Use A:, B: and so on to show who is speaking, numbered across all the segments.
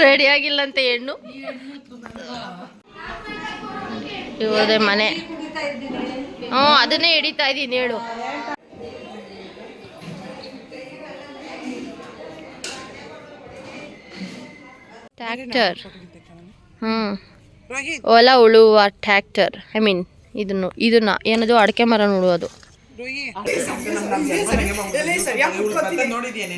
A: Ready ಆಗಿಲ್ಲ ಅಂತ ಹೆಣ್ಣು ಇವೋದೆ ಮನೆ. ಹ್ಞೂ ಅದನ್ನೇ ಹಿಡಿತಾ ಇದ್ದೀನಿ ಹೇಳು. ಟ್ರ್ಯಾಕ್ಟರ್ ಹ್ಞೂ ಹೊಲ ಉಳುವ ಟ್ರ್ಯಾಕ್ಟರ್ ಐ ಮೀನ್ ಇದನ್ನು ಇದನ್ನ ಏನದು ಅಡಿಕೆ ಮರ ನೋಡುವುದು
B: ನೋಡಿದ್ಯೇನೆ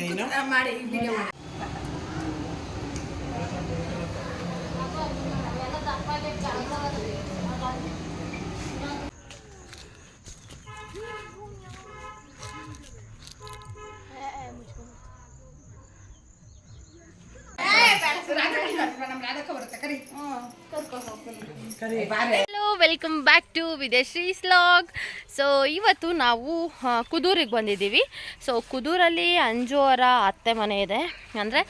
A: hello welcome back to Videshi vlog so ಇವತ್ತು ನಾವು ಕುದೂರಿಗೆ ಬಂದಿದ್ದೀವಿ. ಸೊ ಕುದೂರಲ್ಲಿ ಅಂಜು ಅವರ ಅತ್ತೆ ಮನೆ ಇದೆ. ಅಂದರೆ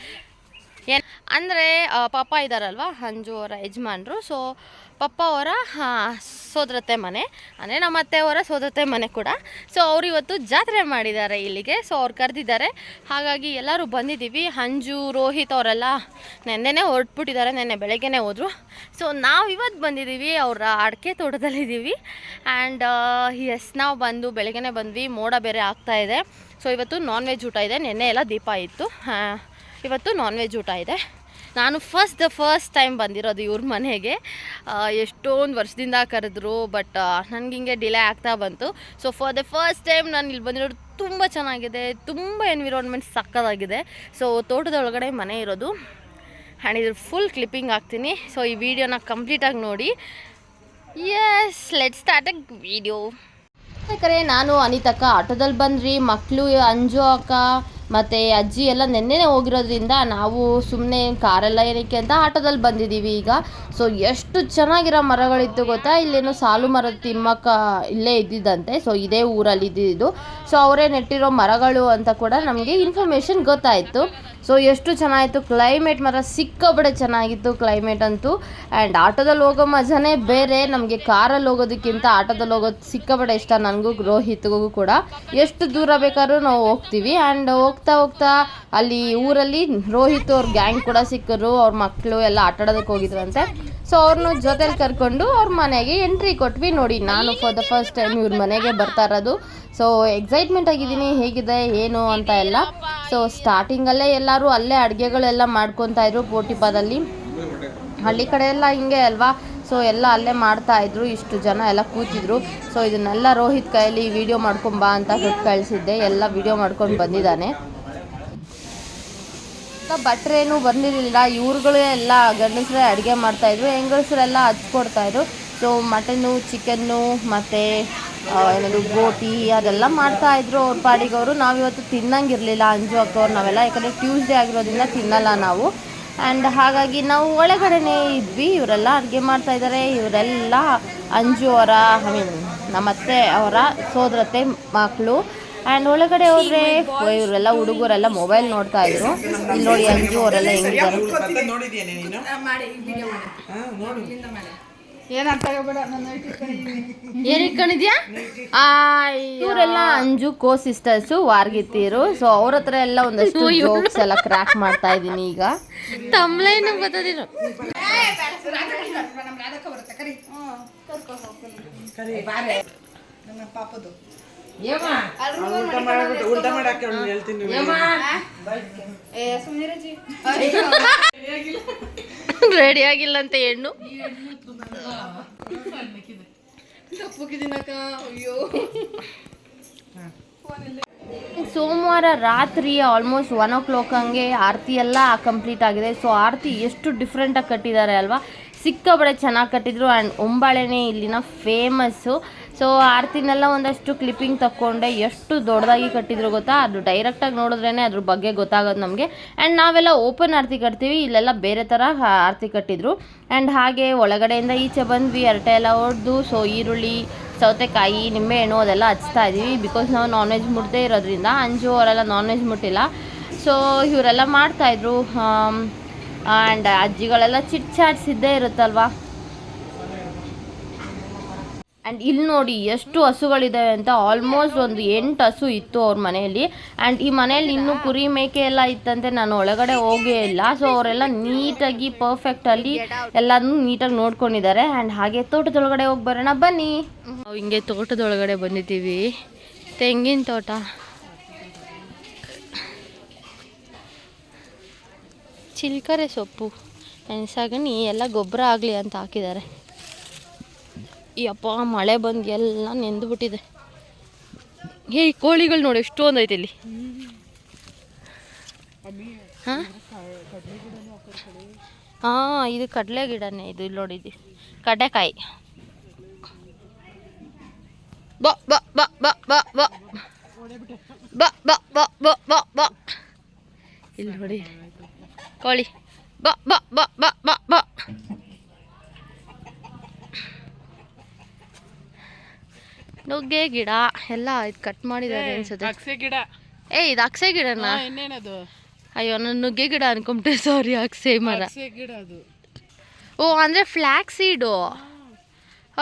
A: ಏನು ಅಂದರೆ ಪಾಪ ಇದ್ದಾರಲ್ವ ಅಂಜು ಅವರ ಯಜಮಾನ್ರು. ಸೊ ಪಪ್ಪ ಅವರ ಸೋದರತೆ ಮನೆ. ಅಂದರೆ ನಮ್ಮ ಅತ್ತೆ ಅವರ ಸೋದರತೆ ಮನೆ ಕೂಡ. ಸೊ ಅವ್ರು ಇವತ್ತು ಜಾತ್ರೆ ಮಾಡಿದ್ದಾರೆ ಇಲ್ಲಿಗೆ. ಸೊ ಅವ್ರು ಕರೆದಿದ್ದಾರೆ. ಹಾಗಾಗಿ ಎಲ್ಲರೂ ಬಂದಿದ್ದೀವಿ. ಅಂಜು ರೋಹಿತ್ ಅವರೆಲ್ಲ ನೆನ್ನೆನೇ ಹೊರಟ್ಬಿಟ್ಟಿದ್ದಾರೆ. ನೆನ್ನೆ ಬೆಳಗ್ಗೆನೇ ಹೋದರು. ಸೊ ನಾವು ಇವತ್ತು ಬಂದಿದ್ದೀವಿ. ಅವರ ಅಡಿಕೆ ತೋಟದಲ್ಲಿದ್ದೀವಿ. ಆ್ಯಂಡ್ ಎಸ್ ನಾವು ಬಂದು ಬೆಳಗ್ಗೆನೇ ಬಂದ್ವಿ. ಮೋಡ ಬೇರೆ ಆಗ್ತಾ ಇದೆ. ಸೊ ಇವತ್ತು ನಾನ್ ವೆಜ್ ಊಟ ಇದೆ. ನೆನ್ನೆ ಎಲ್ಲ ದೀಪ ಇತ್ತು. ಆ, ಇವತ್ತು ನಾನ್ ವೆಜ್ ಊಟ ಇದೆ. ನಾನು ಫಸ್ಟ್ ದ ಫಸ್ಟ್ ಟೈಮ್ ಬಂದಿರೋದು ಇವ್ರ ಮನೆಗೆ. ಎಷ್ಟೊಂದು ವರ್ಷದಿಂದ ಕರೆದ್ರು ಬಟ್ ನನಗೆ ಹಿಂಗೆ ಡಿಲೇ ಆಗ್ತಾ ಬಂತು. So for the first time ನಾನು ಇಲ್ಲಿ ಬಂದಿರೋದು ತುಂಬ ಚೆನ್ನಾಗಿದೆ, ತುಂಬ ಎನ್ವಿರಾನ್ಮೆಂಟ್ ಸಕ್ಕತ್ತಾಗಿದೆ ಸೊ ತೋಟದ ಒಳಗಡೆ ಮನೆ ಇರೋದು. ಆ್ಯಂಡ್ ಇದ್ರ ಫುಲ್ ಕ್ಲಿಪ್ಪಿಂಗ್ ಹಾಕ್ತೀನಿ. ಸೊ ಈ ವಿಡಿಯೋನ ಕಂಪ್ಲೀಟಾಗಿ ನೋಡಿ. Yes let start a video ಯಾಕಂದರೆ ನಾನು ಅನಿತಕ್ಕ ಆಟೋದಲ್ಲಿ ಬಂದ್ರಿ. ಮಕ್ಕಳು ಅಂಜು ಅಕ್ಕ ಮತ್ತು ಅಜ್ಜಿ ಎಲ್ಲ ನೆನ್ನೆನೇ ಹೋಗಿರೋದ್ರಿಂದ ನಾವು ಸುಮ್ಮನೆ ಕಾರೆಲ್ಲ ಏನಕ್ಕೆ ಅಂತ ಆಟೋದಲ್ಲಿ ಬಂದಿದ್ದೀವಿ ಈಗ. ಸೊ ಎಷ್ಟು ಚೆನ್ನಾಗಿರೋ ಮರಗಳಿತ್ತು ಗೊತ್ತಾ? ಇಲ್ಲೇನೋ ಸಾಲು ಮರದ ತಿಮ್ಮಕ್ಕ ಇಲ್ಲೇ ಇದ್ದಿದ್ದಂತೆ. ಸೊ ಇದೇ ಊರಲ್ಲಿ ಇದ್ದಿದ್ದು. ಸೊ ಅವರೇ ನೆಟ್ಟಿರೋ ಮರಗಳು ಅಂತ ಕೂಡ ನಮಗೆ ಇನ್ಫಾರ್ಮೇಷನ್ ಗೊತ್ತಾಯಿತು. ಸೊ ಎಷ್ಟು ಚೆನ್ನಾಗಿತ್ತು. ಕ್ಲೈಮೇಟ್ ಮಾತ್ರ ಸಿಕ್ಕಬಡೆ ಚೆನ್ನಾಗಿತ್ತು ಕ್ಲೈಮೇಟ್ ಅಂತೂ. ಆ್ಯಂಡ್ ಆಟೋದಲ್ಲಿ ಹೋಗೋ ಮಜಾನೇ ಬೇರೆ. ನಮಗೆ ಕಾರಲ್ಲಿ ಹೋಗೋದಕ್ಕಿಂತ ಆಟೋದಲ್ಲಿ ಹೋಗೋದು ಸಿಕ್ಕಬಡೆ ಇಷ್ಟ. ನನಗೂ, ರೋಹಿತ್ಗೂ ಕೂಡ. ಎಷ್ಟು ದೂರ ಬೇಕಾದ್ರೂ ನಾವು ಹೋಗ್ತೀವಿ. ಆ್ಯಂಡ್ ಹೋಗ್ತಾ ಹೋಗ್ತಾ ಹೋಗ್ತಾ ಅಲ್ಲಿ ಊರಲ್ಲಿ ರೋಹಿತ್ ಅವ್ರ ಗ್ಯಾಂಗ್ ಕೂಡ ಸಿಕ್ಕರು ಅವ್ರ ಮಕ್ಕಳು ಎಲ್ಲ ಆಟಾಡೋದಕ್ಕೆ ಹೋಗಿದ್ರಂತೆ. ಸೊ ಅವ್ರನ್ನೂ ಜೊತೆಲಿ ಕರ್ಕೊಂಡು ಅವ್ರ ಮನೆಗೆ ಎಂಟ್ರಿ ಕೊಟ್ವಿ ನೋಡಿ. ನಾನು ಫಾರ್ ದ ಫಸ್ಟ್ ಟೈಮ್ ಇವ್ರ ಮನೆಗೆ ಬರ್ತಾ ಇರೋದು. ಸೊ ಎಕ್ಸೈಟ್ಮೆಂಟ್ ಆಗಿದ್ದೀನಿ, ಹೇಗಿದೆ, ಏನು ಅಂತ ಎಲ್ಲ. ಸೊ ಸ್ಟಾರ್ಟಿಂಗಲ್ಲೇ ಎಲ್ಲರೂ ಅಲ್ಲೇ ಅಡುಗೆಗಳೆಲ್ಲ ಮಾಡ್ಕೊತಾ ಇದ್ರು ಪೋಟಿಪಾದಲ್ಲಿ ಹಳ್ಳಿ ಕಡೆ ಎಲ್ಲ ಹಿಂಗೆ ಅಲ್ವಾ? ಸೊ ಎಲ್ಲ ಅಲ್ಲೇ ಮಾಡ್ತಾ ಇದ್ರು, ಇಷ್ಟು ಜನ ಎಲ್ಲ ಕೂತಿದ್ರು. ಸೊ ಇದನ್ನೆಲ್ಲ ರೋಹಿತ್ ಕೈಯಲ್ಲಿ ವಿಡಿಯೋ ಮಾಡ್ಕೊಂಬಾ ಅಂತ ಕೊಟ್ಟು ಕಳಿಸಿದ್ದೆ. ಎಲ್ಲ ವಿಡಿಯೋ ಮಾಡ್ಕೊಂಡು ಬಂದಿದ್ದಾನೆ. ಭಟ್ರೇನು ಬಂದಿರಲಿಲ್ಲ. ಇವ್ರುಗಳೇ ಎಲ್ಲ ಗಂಡಸರೇ ಅಡುಗೆ ಮಾಡ್ತಾಯಿದ್ರು ಹೆಂಗಸರೆಲ್ಲ ಹಚ್ಕೊಡ್ತಾಯಿದ್ರು ಸೊ ಮಟನ್ನು ಚಿಕನ್ನು ಮತ್ತು ಏನದು, ಗೋಟಿ, ಅದೆಲ್ಲ ಮಾಡ್ತಾಯಿದ್ರು ಅವ್ರ ಪಾಡಿಗೆ ಅವರು. ನಾವಿವತ್ತು ತಿನ್ನಂಗಿರಲಿಲ್ಲ ಅಂಜು ಅಕ್ಕವ್ರು ನಾವೆಲ್ಲ. ಯಾಕಂದರೆ ಟ್ಯೂಸ್ಡೇ ಆಗಿರೋದ್ರಿಂದ ತಿನ್ನಲ್ಲ ನಾವು. ಆ್ಯಂಡ್ ಹಾಗಾಗಿ ನಾವು ಒಳಗಡೆನೇ ಇದ್ವಿ ಇವರೆಲ್ಲ ಅಡುಗೆ ಮಾಡ್ತಾ ಇದ್ದಾರೆ ಇವರೆಲ್ಲ ಅಂಜು ಅವರ ಐ ಮೀನ್ ನಮ್ಮತ್ತೆ ಅವರ ಸೋದರತ್ತೆ ಮಕ್ಕಳು ಆ್ಯಂಡ್ ಒಳಗಡೆ ಹೋದ್ರೆ ಇವರೆಲ್ಲ ಹುಡುಗರೆಲ್ಲ ಮೊಬೈಲ್ ನೋಡ್ತಾ ಇದ್ರು. ಇಲ್ಲಿ ನೋಡಿ ಅಂಜು ಅವರೆಲ್ಲ ಹೆಂಗಿದ್ದಾರೆ. ಏನ್ ಇಟ್ಕೊಂಡಿದ್ಯಾ? ಇವರೆಲ್ಲ ಅಂಜು ಕೋ ಸಿಸ್ಟರ್ಸು ವಾರ್ಗಿತ್ತೀರು ಸೊ ಅವ್ರ ಹತ್ರ ಎಲ್ಲ ಒಂದಷ್ಟು ಜೋಕ್ಸ್ ಎಲ್ಲ ಕ್ರ್ಯಾಕ್ ಮಾಡ್ತಾ ಇದ್ದೀನಿ ಈಗ. ತಮ್ಲೇನು
B: ಹೇಳ್ತೀನಿ
A: ರೆಡಿ ಆಗಿಲ್ಲ ಅಂತ ಹೆಣ್ಣು. ಸೋಮವಾರ ರಾತ್ರಿ ಆಲ್ಮೋಸ್ಟ್ ಒನ್ ಓ ಕ್ಲಾಕ್ ಹಂಗೆ ಆರತಿ ಎಲ್ಲ ಕಂಪ್ಲೀಟ್ ಆಗಿದೆ. ಸೊ ಆರತಿ ಎಷ್ಟು ಡಿಫ್ರೆಂಟಾಗಿ ಕಟ್ಟಿದ್ದಾರೆ ಅಲ್ವಾ? ಸಿಕ್ಕಾಬಡೆ ಚೆನ್ನಾಗಿ ಕಟ್ಟಿದ್ರು. ಆ್ಯಂಡ್ ಒಂಬಾಳೆನೇ ಇಲ್ಲಿನ ಫೇಮಸ್ಸು ಸೊ ಆರತಿನೆಲ್ಲ ಒಂದಷ್ಟು ಕ್ಲಿಪ್ಪಿಂಗ್ ತಕ್ಕೊಂಡೆ. ಎಷ್ಟು ದೊಡ್ಡದಾಗಿ ಕಟ್ಟಿದ್ರು ಗೊತ್ತಾ? ಅದು ಡೈರೆಕ್ಟಾಗಿ ನೋಡಿದ್ರೇ ಅದ್ರ ಬಗ್ಗೆ ಗೊತ್ತಾಗೋದು ನಮಗೆ. ಆ್ಯಂಡ್ ನಾವೆಲ್ಲ ಓಪನ್ ಆರತಿ ಕಟ್ತೀವಿ. ಇಲ್ಲೆಲ್ಲ ಬೇರೆ ಥರ ಆರತಿ ಕಟ್ಟಿದ್ರು. ಆ್ಯಂಡ್ ಹಾಗೆ ಒಳಗಡೆಯಿಂದ ಈಚೆ ಬಂದ್ವಿ. ಹರಟೆ ಎಲ್ಲ ಹೊಡೆದು ಸೊ ಈರುಳ್ಳಿ, ಸೌತೆಕಾಯಿ, ನಿಂಬೆಹಣ್ಣು ಅದೆಲ್ಲ ಹಚ್ತಾ ಇದ್ದೀವಿ. ಬಿಕಾಸ್ ನಾವು ನಾನ್ ವೆಜ್ ಮುಟ್ಟದೇ ಇರೋದ್ರಿಂದ ಅಂಜು ಅವರೆಲ್ಲ ನಾನ್ ವೆಜ್ ಮುಟ್ಟಿಲ್ಲ. ಸೊ ಇವರೆಲ್ಲ ಮಾಡ್ತಾಯಿದ್ರು ಆ್ಯಂಡ್ ಅಜ್ಜಿಗಳೆಲ್ಲ ಚಿಟ್ ಚಾಟ್ಸ್ ಇದ್ದೇ ಇರುತ್ತಲ್ವಾ? ಆ್ಯಂಡ್ ಇಲ್ಲಿ ನೋಡಿ ಎಷ್ಟು ಹಸುಗಳಿದ್ದಾವೆ ಅಂತ ಆಲ್ಮೋಸ್ಟ್ ಒಂದು ಎಂಟು ಹಸು ಇತ್ತು ಅವ್ರ ಮನೆಯಲ್ಲಿ. ಆ್ಯಂಡ್ ಈ ಮನೆಯಲ್ಲಿ ಇನ್ನೂ ಕುರಿ ಮೇಕೆ ಎಲ್ಲ ಇತ್ತಂತೆ, ನಾನು ಒಳಗಡೆ ಹೋಗೇ ಇಲ್ಲ. ಸೊ ಅವರೆಲ್ಲ ನೀಟಾಗಿ ಪರ್ಫೆಕ್ಟಲ್ಲಿ ಎಲ್ಲನೂ ನೀಟಾಗಿ ನೋಡ್ಕೊಂಡಿದ್ದಾರೆ. ಆ್ಯಂಡ್ ಹಾಗೆ ತೋಟದೊಳಗಡೆ ಹೋಗಿ ಬರೋಣ, ಬನ್ನಿ. ಹಿಂಗೆ ತೋಟದೊಳಗಡೆ ಬಂದಿದ್ದೀವಿ. ತೆಂಗಿನ ತೋಟ. ಚಿಲ್ಕರೆ ಸೊಪ್ಪು. ಸಗಣಿ ಎಲ್ಲ ಗೊಬ್ಬರ ಆಗಲಿ ಅಂತ ಹಾಕಿದ್ದಾರೆ. ಯಪ್ಪ ಮಳೆ ಬಂದು ಎಲ್ಲ ನೆಂದು ಬಿಟ್ಟಿದೆ ಏ ಈ ಕೋಳಿಗಳು ನೋಡಿ ಎಷ್ಟೊಂದು ಐತೆ ಇಲ್ಲಿ ಹಾಂ ಇದು ಕಡಲೆ ಗಿಡನೇ ಇದು ಇಲ್ಲಿ ನೋಡಿದ್ದು ಕಡಲೆಕಾಯಿ ಬ ಬ ಬ ಬ ಬ ಬ ಬ ಬ ಬ ಬ ಬ ಬ ಇಲ್ಲಿ ನೋಡಿ ಕೋಳಿ ಬ ಬ ಬ ಬ ಬ ಬ ನುಗ್ಗೆ ಗಿಡ ಎಲ್ಲ ಇದು ಕಟ್ ಮಾಡಿದ್ದಾರೆ ಅನ್ಸುತ್ತೆ.
B: ಅಕ್ಸೆ ಗಿಡ.
A: ಏ ಇದು ಅಕ್ಸೆ ಗಿಡನಾ?
B: ಇನ್ನೇನದು?
A: ಅಯ್ಯೋ ನಾನು ನುಗ್ಗೆ ಗಿಡ ಅನ್ಕೊಂಬಿಟ್ಟೆ ಸಾರಿ ಅಕ್ಸೆ ಮರ.
B: ಗಿಡ ಅದು.
A: ಓ ಅಂದರೆ ಫ್ಲ್ಯಾಕ್ ಸೀಡು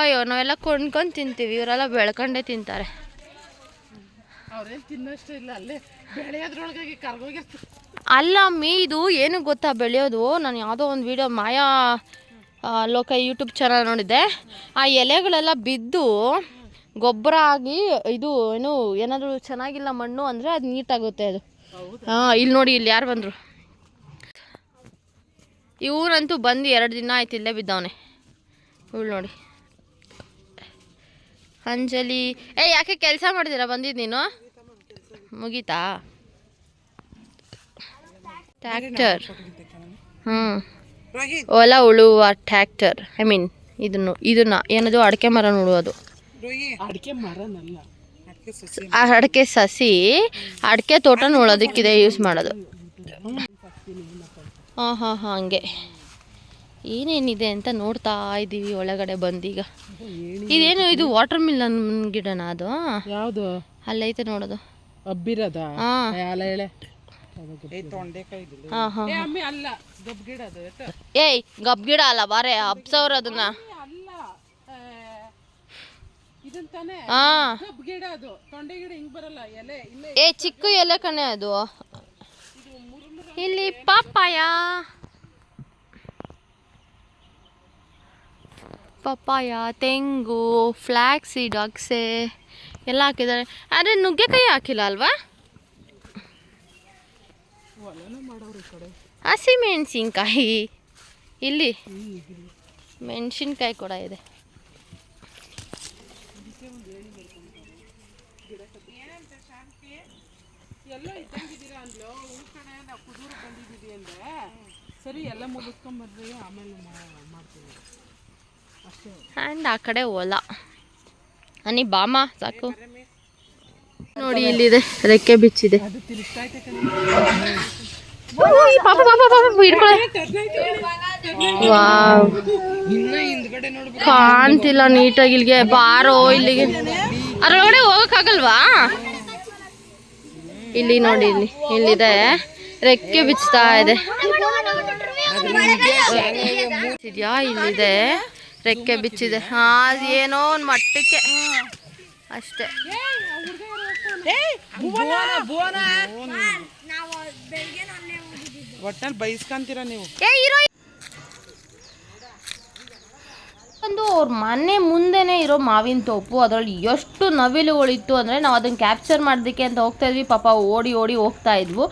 A: ಅಯ್ಯೋ ನಾವೆಲ್ಲ ಕೊಂಡ್ಕೊಂಡು ತಿಂತೀವಿ ಇವರೆಲ್ಲ ಬೆಳ್ಕೊಂಡೇ ತಿಂತಾರೆ.
B: ಅವ್ರೇನು ತಿನ್ನಷ್ಟೇ ಇಲ್ಲ ಅಲ್ಲೇ ಬೆಳೆಯೋದ್ರೊಳಗಾಗಿ ಕರ್ಗೋಗಿರ್ತಾರೆ.
A: ಅಲ್ಲ ಮೀ ಇದು ಏನು ಗೊತ್ತಾ ಬೆಳೆಯೋದು? ನಾನು ಯಾವುದೋ ಒಂದು ವಿಡಿಯೋ ಮಾಯಾ ಲೋಕ ಯೂಟ್ಯೂಬ್ ಚಾನಲ್ ನೋಡಿದ್ದೆ. ಆ ಎಲೆಗಳೆಲ್ಲ ಬಿದ್ದು ಗೊಬ್ಬರ ಆಗಿ ಇದು ಏನು ಏನಾದರೂ ಚೆನ್ನಾಗಿಲ್ಲ ಮಣ್ಣು ಅಂದರೆ ಅದು ನೀಟಾಗುತ್ತೆ ಅದು. ಹಾಂ ಇಲ್ಲಿ ನೋಡಿ ಇಲ್ಲಿ ಯಾರು ಬಂದರು? ಇವರಂತೂ ಬಂದು ಎರಡು ದಿನ ಆಯ್ತು ಇಲ್ಲೇ ಬಿದ್ದವನೆ. ಇವಳು ನೋಡಿ. ಅಂಜಲಿ ಏ ಯಾಕೆ ಕೆಲಸ ಮಾಡಿದಿರ ಬಂದಿದ್ದು ನೀನು? ಮುಗೀತಾ? ಟ್ರ್ಯಾಕ್ಟರ್ ಹ್ಞೂ ಹೊಲ ಉಳುವ ಟ್ರ್ಯಾಕ್ಟರ್ ಐ ಮೀನ್ ಇದನ್ನು ಇದನ್ನ ಏನದು ಅಡಿಕೆ ಮರ ನೋಡುವುದು
B: ಅಡಿಕೆ ಮರನಲ್ಲ. ಅಡಿಕೆ ಸಸಿ.
A: ಆ ಅಡಿಕೆ ಸಸಿ ಅಡಿಕೆ ತೋಟ ನೋಡೋದಕ್ಕಿದೆ ಯೂಸ್ ಮಾಡೋದು. ಹಾಂ ಹಾಂ ಹಾಂ ಹಂಗೆ. ಏನೇನಿದೆ ಅಂತ ನೋಡ್ತಾ ಇದ್ದೀವಿ ಒಳಗಡೆ ಬಂದೀಗ. ಇದೇನು ಇದು ವಾಟರ್ ಮಿಲನ್ ಗಿಡನ ಅದು?
B: ಯಾವುದು?
A: ಅಲ್ಲೈತೆ ನೋಡೋದು.
B: ಅಬ್ಬಿರದ?
A: ಹಾಂ ಹಾಂ ಏಯ್ ಗಬ್ ಗಿಡ ಅಲ್ಲ ಬಾರೆ ಅಬ್ಸವ್ರ ಅದನ್ನ.
B: ಅಲ್ಲ ಇದಂತಾನೆ
A: ಹಾಂ
B: ಗಬ್ ಗಿಡ ಅದು. ತೊಂಡೆ ಗಿಡ ಹಿಂಗ್ ಬರಲ್ಲ ಎಲೆ ಇಲ್ಲೇ
A: ಏ ಚಿಕ್ಕ ಎಲೆ ಕಣೆ ಅದು. ಇಲ್ಲಿ ಪಪ್ಪಾಯ. ಪಪ್ಪಾಯ ತೆಂಗು ಫ್ಲ್ಯಾಕ್ ಸೀಡ್ ಎಲ್ಲ ಹಾಕಿದ್ದಾರೆ. ಆದರೆ ನುಗ್ಗೆಕಾಯಿ ಹಾಕಿಲ್ಲ ಅಲ್ವಾ? ಹಸಿ ಮೆಣಸಿನ್ಕಾಯಿ. ಇಲ್ಲಿ. ಮೆಣಸಿನ್ಕಾಯಿ ಕೂಡ ಇದೆ.
B: ಎಲ್ಲ ಇದ್ದಂಗಿದ್ದೀರಾ ಅಂದ್ಲು. ಊರ್ ಕಡೆ ನಾವು ಕುದೂರು ಬಂದಿದ್ದೀವಿ ಅಂದ್ರೆ ಸರಿ ಎಲ್ಲ ಮುಗಿಸ್ಕೊಂಬರ್ರಿ ಆಮೇಲೆ ಮಾಡ್ತೀವಿ. ಅಷ್ಟೇ.
A: ಆ್ಯಂಡ್ ಆ ಕಡೆ ಹೊಲ ಅನಿ ಬಾಮ ಸಾಕು. ನೋಡಿ ಇಲ್ಲಿದೆ ರೆಕ್ಕೆ ಬಿಚ್ಚಿದೆ. ಕಾಣ್ತಿಲ್ಲ ನೀಟಾಗಿ ಇಲ್ಲಿಗೆ. ಬಾರೋ ಇಲ್ಲಿಗೆ. ಅದ್ರೊಳಗಡೆ ಹೋಗಕ್ಕಾಗಲ್ವಾ? ಇಲ್ಲಿ ನೋಡಿ, ಇಲ್ಲಿ, ಇಲ್ಲಿದೆ. ರೆಕ್ಕೆ ಬಿಚ್ಚತಾ ಇದೆ. ಇದೆಯಾ ಇಲ್ಲಿದೆ. ರೆಕ್ಕೆ ಬಿಚ್ಚಿದೆ. ಹಾ ಏನೋ ಒಂದು ಮಟ್ಟಕ್ಕೆ. ಅಷ್ಟೇ.
B: ಒಟ್ಟಲ್ಲಿ ಬೈಸ್ಕೊಂತೀರ ನೀವು
A: ಒಂದು ಅವ್ರ ಮನೆ ಮುಂದೆನೇ ಇರೋ ಮಾವಿನ ತೋಪು, ಅದರಲ್ಲಿ ಎಷ್ಟು ನವಿಲುಗಳಿತ್ತು ಅಂದರೆ ನಾವು ಅದನ್ನು ಕ್ಯಾಪ್ಚರ್ ಮಾಡೋದಕ್ಕೆ ಅಂತ ಹೋಗ್ತಾ ಇದ್ವಿ. ಪಾಪ ಓಡಿ ಓಡಿ ಹೋಗ್ತಾ ಇದ್ವು.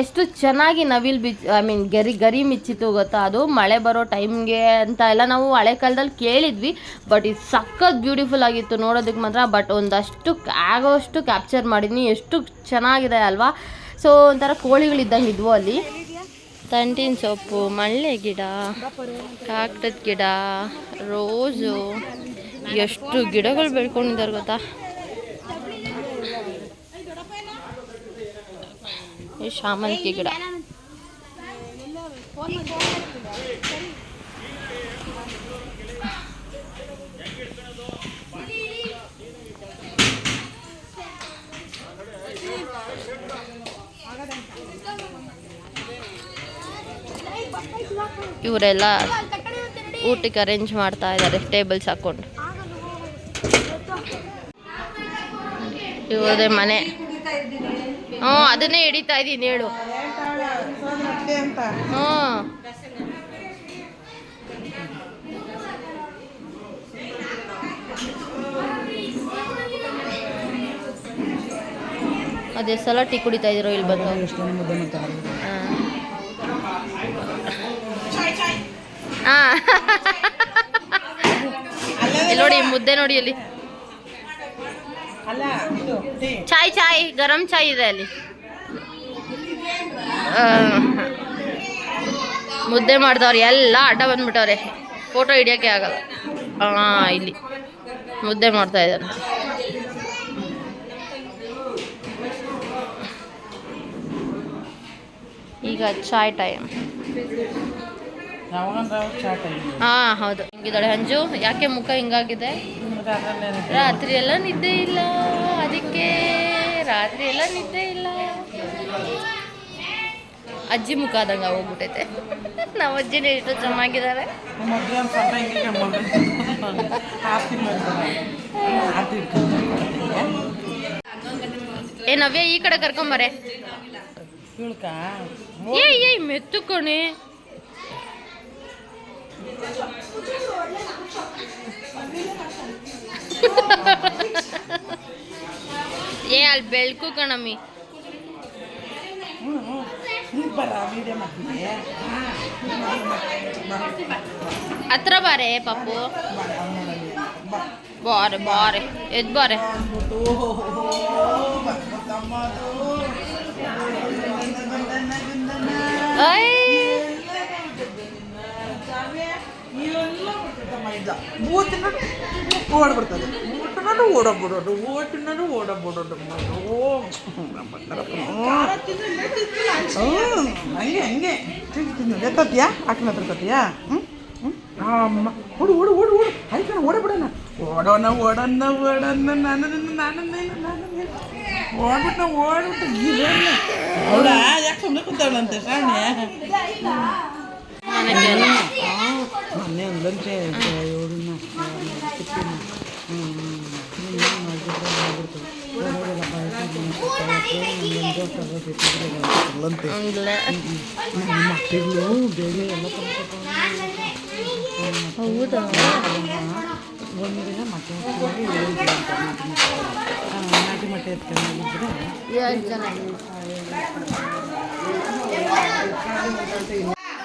A: ಎಷ್ಟು ಚೆನ್ನಾಗಿ ನವಿಲು ಬಿಚ್ ಐ ಮೀನ್ ಗರಿ ಗರಿ ಮಿಚ್ಚಿತ್ತು ಗೊತ್ತಾ? ಅದು ಮಳೆ ಬರೋ ಟೈಮ್ಗೆ ಅಂತ ಎಲ್ಲ ನಾವು ಹಳೆ ಕಾಲದಲ್ಲಿ ಕೇಳಿದ್ವಿ. ಬಟ್ ಇದು ಸಖತ್ ಬ್ಯೂಟಿಫುಲ್ ಆಗಿತ್ತು ನೋಡೋದಕ್ಕೆ ಮಾತ್ರ. ಬಟ್ ಒಂದಷ್ಟು ಆಗೋಷ್ಟು ಕ್ಯಾಪ್ಚರ್ ಮಾಡಿದ್ನಿ. ಎಷ್ಟು ಚೆನ್ನಾಗಿದೆ ಅಲ್ವಾ? ಸೊ ಒಂಥರ ಕೋಳಿಗಳಿದ್ದಂಗೆ ಇದ್ವು ಅಲ್ಲಿ. ತಂಟಿನ ಸೊಪ್ಪು ಮಳ್ಳೆ ಗಿಡ ಕಾಕಡದ ಗಿಡ ರೋಸು ಎಷ್ಟು ಗಿಡಗಳು ಬೆಳ್ಕೊಂಡಿದ್ದಾರೆ ಗೊತ್ತಾ? ಶಾಮಂತಿಗೆ ಗಿಡ. ಇವರೆಲ್ಲ ಊಟಕ್ಕೆ ಅರೇಂಜ್ ಮಾಡ್ತಾ ಇದ್ದಾರೆ ಟೇಬಲ್ಸ್ ಹಾಕೊಂಡು. ಇವರದೇ ಮನೆ. ಹ್ಞೂ, ಅದನ್ನೇ ಹಿಡಿತಾ ಇದ್ದೀನಿ, ಹೇಳು. ಹ್ಞೂ. ಅದೇ ಸಲ ಟೀ ಕುಡಿತಾ ಇದ್ರು ಇಲ್ಲಿ ಬಂದು
B: ಎಷ್ಟೊಂದು ಮುದ್ದೆ ಮಾಡ್ತಾರೆ
A: ಹಾ ಇಲ್ಲಿ ನೋಡಿ ಮುದ್ದೆ ನೋಡಿ ಅಲ್ಲಿ. ಚಾಯ್ ಚಾಯ್ ಗರಂ ಚಾಯ್ ಇದೆ ಅಲ್ಲಿ. ಮುದ್ದೆ ಮಾಡ್ದವ್ರು ಎಲ್ಲ ಅಡ್ಡ ಬಂದ್ಬಿಟ್ಟವ್ರೆ. ಫೋಟೋ ಹಿಡಿಯೋಕೆ ಆಗಲ್ಲ. ಹಾಂ ಇಲ್ಲಿ ಮುದ್ದೆ ಮಾಡ್ತಾ ಇದ್ದಾರೆ. ಈಗ ಚಾಯ್ ಟೈಮ್ ಹಾಂ ಹೌದು. ಹಿಂಗಿದ್ದಾಳೆ ಅಂಜು. ಯಾಕೆ ಮುಖ ಹಿಂಗಾಗಿದೆ? ರಾತ್ರಿ ಎಲ್ಲ ನಿದ್ದೆ ಇಲ್ಲ. ಅದಕ್ಕೆ ರಾತ್ರಿ ಎಲ್ಲ ನಿದ್ದೆ ಇಲ್ಲ. ಅಜ್ಜಿ ಮುಖ ಆದಂಗೆ ಹೋಗ್ಬಿಟ್ಟೈತೆ ನಮ್ಮ ಅಜ್ಜಿನೇ ಎಷ್ಟು ಚೆನ್ನಾಗಿದ್ದಾರೆ. ಏ ನವ್ಯ ಈ ಕಡೆ ಕರ್ಕೊಂಬರೇ. ಏ ಏ ಮೆತ್ತು ಕಣೆ. ಏ ಅಲ್ಲಿ ಬೆಳಕು ಕಣಮ್ಮಿ
B: ಹ್ಞೂ ಹ್ಞೂ ನೀನು ಬರ ವೀಡಿಯೋ ಮಾಡ್ತೀನಿ
A: ಹತ್ರ ಬಾರೆ ಪಪ್ಪು ಬಾರೆ ಬಾರೆ ಎದ್ ಬಾರೆ ಐ
B: ಓಡ್ಬಿಡ್ತದೆ ಊಟನೂ ಓಡೋಗ್ಬಿಡೋದು ಓಟಿನೂ ಓಡೋಗ್ಬಿಡೋದು ಓ ಹಂಗೆ ಹಂಗೆ. ತಿನ್ನು ಎತ್ತತ್ತೀಯಾ ಆಕಿನ ಹತ್ರ ತತ್ತೀಯಾ ಹ್ಞೂ ಹ್ಞೂ ಅಮ್ಮ ಓಡು ಓಡು ಓಡು ಓಡು. ಆಯ್ತು ಓಡಬಿಡೋಣ. ಓಡೋಣ ಓಡೋಣ ಓಡೋಣ. ನಾನು ನಾನು ನಾನು ಓಡ್ಬಿಟ್ಟು ಓಡ್ಬಿಟ್ಟು ಇರೋಣ ಅವಳ ಯಾಕೆ ಸುಮ್ಮನೆ ಕುಂತವಳಂತೆ ಶಾಣೆ
A: ನನಗೆ
B: ಮೊನ್ನೆ ಒಂದೊಂದು ಏಳನ್ನ ತಿಪ್ಪಿನ
A: ಹಂಗಿಲ್ಲ
B: ಮಕ್ಕಳು ಬೇಗ ಎಲ್ಲ
A: ಹೌದಾ
B: ಒಂದು ದಿನ ಮೊಟ್ಟೆ ಎತ್ಕೊಂಡು ಹೇಳಿದ್ರು ಅಂತ ನಾಟಿ ಮೊಟ್ಟೆ ನಾಟಿ ಮೊಟ್ಟೆ ಎತ್ಕೊಂಡಿದ್ರೆ
A: ಎಷ್ಟು ಜನ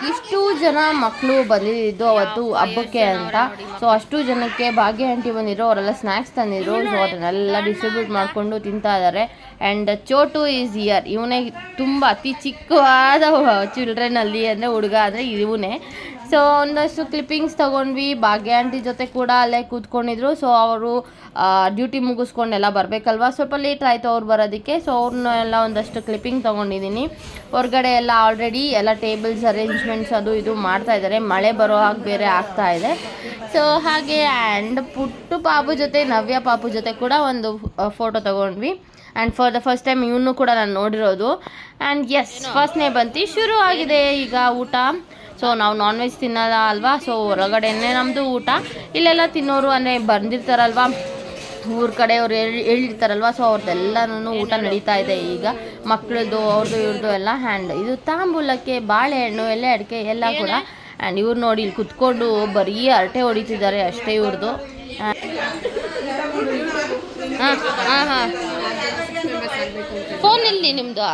A: ಇಷ್ಟು ಜನ ಮಕ್ಕಳು ಬಂದಿದ್ದು ಅವತ್ತು ಹಬ್ಬಕ್ಕೆ ಅಂತ. ಸೊ ಅಷ್ಟು ಜನಕ್ಕೆ ಭಾಗ್ಯ ಆಂಟಿ ಬಂದಿದ್ರು, ಅವರೆಲ್ಲ ಸ್ನ್ಯಾಕ್ಸ್ ತಂದಿದ್ರು. ಸೊ ಅದನ್ನೆಲ್ಲ ಡಿಸ್ಟ್ರಿಬ್ಯೂಟ್ ಮಾಡಿಕೊಂಡು ತಿಂತಾ ಇದ್ದಾರೆ ಆ್ಯಂಡ್ ಚೋಟು ಈಸ್ ಇಯರ್ ಇವನೇ ತುಂಬ ಅತಿ ಚಿಕ್ಕವಾದ ಚಿಲ್ಡ್ರನ್ನಲ್ಲಿ ಅಂದರೆ ಹುಡುಗ ಅಂದರೆ ಇವನೇ. ಸೊ ಒಂದಷ್ಟು ಕ್ಲಿಪ್ಪಿಂಗ್ಸ್ ತೊಗೊಂಡ್ವಿ. ಭಾಗ್ಯ ಆಂಟಿ ಜೊತೆ ಕೂಡ ಅಲ್ಲೇ ಕೂತ್ಕೊಂಡಿದ್ರು. ಸೊ ಅವರು ಡ್ಯೂಟಿ ಮುಗಿಸ್ಕೊಂಡೆಲ್ಲ ಬರಬೇಕಲ್ವಾ? ಸ್ವಲ್ಪ ಲೇಟ್ ಆಯಿತು ಅವ್ರು ಬರೋದಕ್ಕೆ. ಸೊ ಅವ್ರನ್ನೆಲ್ಲ ಒಂದಷ್ಟು ಕ್ಲಿಪ್ಪಿಂಗ್ ತೊಗೊಂಡಿದ್ದೀನಿ. ಹೊರಗಡೆ ಎಲ್ಲ ಆಲ್ರೆಡಿ ಎಲ್ಲ ಟೇಬಲ್ಸ್ ಅರೇಂಜ್ಮೆಂಟ್ಸ್ ಅದು ಇದು ಮಾಡ್ತಾ ಇದ್ದಾರೆ. ಮಳೆ ಬರೋ ಹಾಗೆ ಬೇರೆ ಆಗ್ತಾ ಇದೆ. ಸೊ ಹಾಗೆ ಆ್ಯಂಡ್ ಪುಟ್ಟು ಪಾಪು ಜೊತೆ ನವ್ಯ ಪಾಪು ಜೊತೆ ಕೂಡ ಒಂದು ಫೋಟೋ ತೊಗೊಂಡ್ವಿ. And for the first time ಇವನು ಕೂಡ ನಾನು ನೋಡಿರೋದು. ಆ್ಯಂಡ್ ಎಸ್ ಫಸ್ಟ್ನೇ ಬಂತಿ. ಶುರು ಆಗಿದೆ ಈಗ ಊಟ. ಸೊ ನಾವು ನಾನ್ ವೆಜ್ ತಿನ್ನಲ್ಲ ಅಲ್ವಾ? ಸೊ ಹೊರಗಡೆನೇ ನಮ್ಮದು ಊಟ. ಇಲ್ಲೆಲ್ಲ ತಿನ್ನೋರು ಅಂದರೆ ಬಂದಿರ್ತಾರಲ್ವಾ? ಊರ ಕಡೆಯವ್ರು ಹೇಳಿ ಹೇಳಿರ್ತಾರಲ್ವ? ಸೊ ಅವ್ರದ್ದೆಲ್ಲನೂ ಊಟ ನಡೀತಾ ಇದೆ ಈಗ. ಮಕ್ಕಳದ್ದು ಅವ್ರದ್ದು ಇವ್ರದ್ದು ಎಲ್ಲ ಹ್ಯಾಂಡ್ ಇದು ತಾಂಬೂಲಕ್ಕೆ ಬಾಳೆಹಣ್ಣು ಎಲ್ಲ ಅಡಿಕೆ ಎಲ್ಲ ಕೂಡ ಆ್ಯಂಡ್ ಇವ್ರು ನೋಡಿ ಇಲ್ಲಿ ಕುತ್ಕೊಂಡು ಬರೀ ಹರಟೆ ಹೊಡಿತಿದ್ದಾರೆ ಅಷ್ಟೇ ಇವ್ರದ್ದು ಹಾಂ ಹಾಂ ಹಾಂ. ಫೋನ್ ಇಲ್ಲಿ ನಿಮ್ಮದು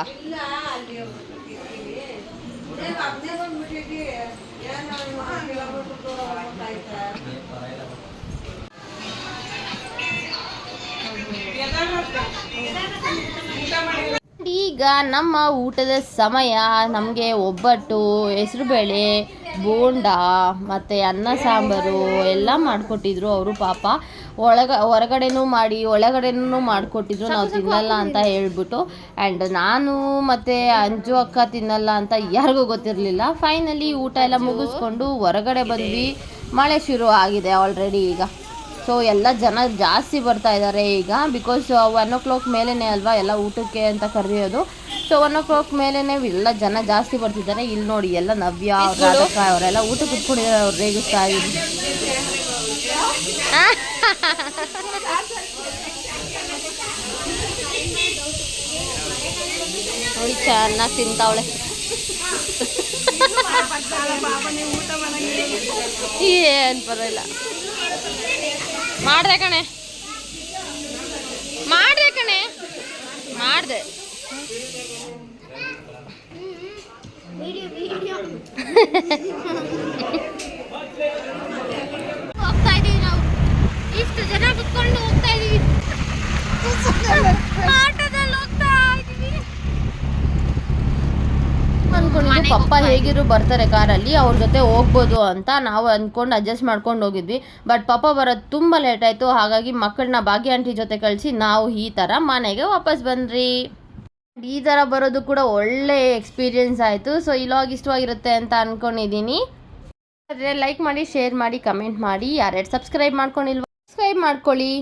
A: ಈಗ ನಮ್ಮ ಊಟದ ಸಮಯ ನಮಗೆ ಒಬ್ಬಟ್ಟು ಹೆಸರುಬೇಳೆ ಬೋಂಡ, ಮತ್ತು ಅನ್ನ ಸಾಂಬಾರು ಎಲ್ಲ ಮಾಡಿಕೊಟ್ಟಿದ್ರು ಅವರು ಪಾಪ. ಒಳಗ, ಹೊರಗಡೆನೂ ಮಾಡಿ, ಒಳಗಡೆನೂ ಮಾಡಿಕೊಟ್ಟಿದ್ರು, ನಾವು ತಿನ್ನಲ್ಲ ಅಂತ ಹೇಳ್ಬಿಟ್ಟು. ಆ್ಯಂಡ್ ನಾನು ಮತ್ತು ಅಂಜು ಅಕ್ಕ ತಿನ್ನಲ್ಲ ಅಂತ ಯಾರಿಗೂ ಗೊತ್ತಿರಲಿಲ್ಲ. ಫೈನಲಿ ಊಟ ಎಲ್ಲ ಮುಗಿಸ್ಕೊಂಡು ಹೊರಗಡೆ ಬಂದ್ವಿ. ಮಳೆ ಶುರು ಆಗಿದೆ ಆಲ್ರೆಡಿ ಈಗ. ಸೊ ಎಲ್ಲ ಜನ ಜಾಸ್ತಿ ಬರ್ತಾ ಇದ್ದಾರೆ ಈಗ ಬಿಕಾಸ್ ಒನ್ ಓ ಕ್ಲಾಕ್ ಮೇಲೇ ಅಲ್ವಾ ಎಲ್ಲ ಊಟಕ್ಕೆ ಅಂತ ಕರೆಯೋದು. ಸೊ ಒನ್ ಓ ಕ್ಲಾಕ್ ಮೇಲೇ ಎಲ್ಲ ಜನ ಜಾಸ್ತಿ ಬರ್ತಿದ್ದಾರೆ. ಇಲ್ಲಿ ನೋಡಿ ಎಲ್ಲ ನವ್ಯ ರಾಧಕ ಅವರೆಲ್ಲ ಊಟ ಕುತ್ಕೊಂಡಿದ್ದಾರೆ ಅವ್ರು ರೇಗಿಸ್ತಾ ಇದ್ರು ನೋಡಿ ಚೆನ್ನಾಗಿ ತಿಂತಾವಳೆ. ಏನು ಪರವಾಗಿಲ್ಲ. ಮಾಡ್ದೆ ಕಣೆ. ಮಾಡ್ದೆ ಕಣೆ. ಮಾಡ್ದೆ. ಹೋಗ್ತಾ ಇದೀವಿ ನಾವು. ಇಷ್ಟು ಜನ ಕುತ್ಕೊಂಡು ಹೋಗ್ತಾ ಇದೀವಿ ಆಟೋದಲ್ಲಿ ಹೋಗ್ತಾ ಇದೀವಿ ಅನ್ಕೊಂಡಿದ್ದು ಪಪ್ಪ ಹೇಗಿದ್ರು ಬರ್ತಾರೆ ಕಾರಲ್ಲಿ, ಅವ್ರ ಜೊತೆ ಹೋಗ್ಬೋದು ಅಂತ ನಾವು ಅಂದ್ಕೊಂಡು ಅಡ್ಜಸ್ಟ್ ಮಾಡ್ಕೊಂಡು ಹೋಗಿದ್ವಿ. ಬಟ್ ಪಪ್ಪ ಬರೋದು ತುಂಬ ಲೇಟ್ ಆಯಿತು. ಹಾಗಾಗಿ ಮಕ್ಕಳನ್ನ ಭಾಗ್ಯ ಆಂಟಿ ಜೊತೆ ಕಳಿಸಿ ನಾವು ಈ ಥರ ಮನೆಗೆ ವಾಪಸ್ ಬಂದ್ರಿ ಈ ಥರ ಬರೋದು ಕೂಡ ಒಳ್ಳೆ ಎಕ್ಸ್ಪೀರಿಯನ್ಸ್ ಆಯಿತು. ಸೊ ಇಲ್ಲವಾಗ ಇಷ್ಟವಾಗಿರುತ್ತೆ ಅಂತ ಅಂದ್ಕೊಂಡಿದ್ದೀನಿ ಆದರೆ ಲೈಕ್ ಮಾಡಿ ಶೇರ್ ಮಾಡಿ ಕಮೆಂಟ್ ಮಾಡಿ. ಯಾರ್ಯಾರು ಸಬ್ಸ್ಕ್ರೈಬ್ ಮಾಡ್ಕೊಂಡಿಲ್ವಾ ಸಬ್ಸ್ಕ್ರೈಬ್ ಮಾಡ್ಕೊಳ್ಳಿ.